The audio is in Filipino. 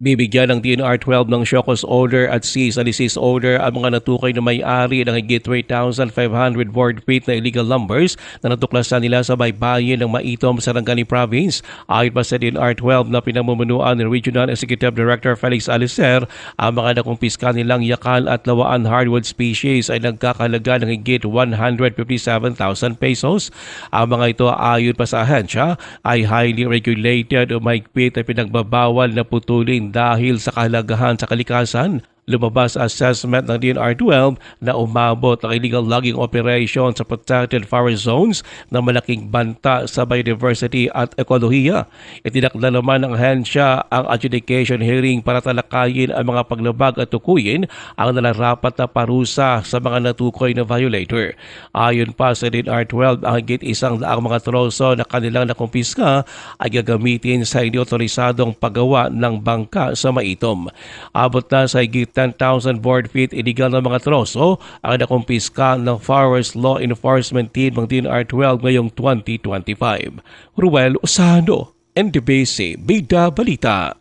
Bibigyan ng DNR 12 ng show order at cease and desist order ang mga natukay na may-ari ng higit 3,500 board feet na illegal lumbers na natuklasan nila sa baybayin ng Maitom, Sarangani Province. Ayon pa sa DNR 12 na pinamumunuan ni Regional Executive Director Felix Alicer, ang mga nakumpiska nilang yakal at lawaan hardwood species ay nagkakalaga ng higit 157,000 pesos. Ang mga ito ayon pa sa ahensya ay highly regulated o mahigpit ay pinagbabawal na putulin dahil sa kahalagahan sa kalikasan. Lumabas assessment ng DNR-12 na umabot ang illegal logging operation sa protected forest zones na malaking banta sa biodiversity at ekolohiya. Itinakda naman ng ahensya ang adjudication hearing para talakayin ang mga paglabag at tukuyin ang nararapat na parusa sa mga natukoy na violator. Ayon pa sa DNR-12, ang higit isang daang mga troso na kanilang nakumpiska ay gagamitin sa hindi otorisadong paggawa ng bangka sa maitom. Abot na sa higit 10,000 board feet illegal na mga troso ang nakumpiska ng Forest Law Enforcement Team ng DNR-12 ngayong 2025. Ruel Osano, NDBC, Bida Balita.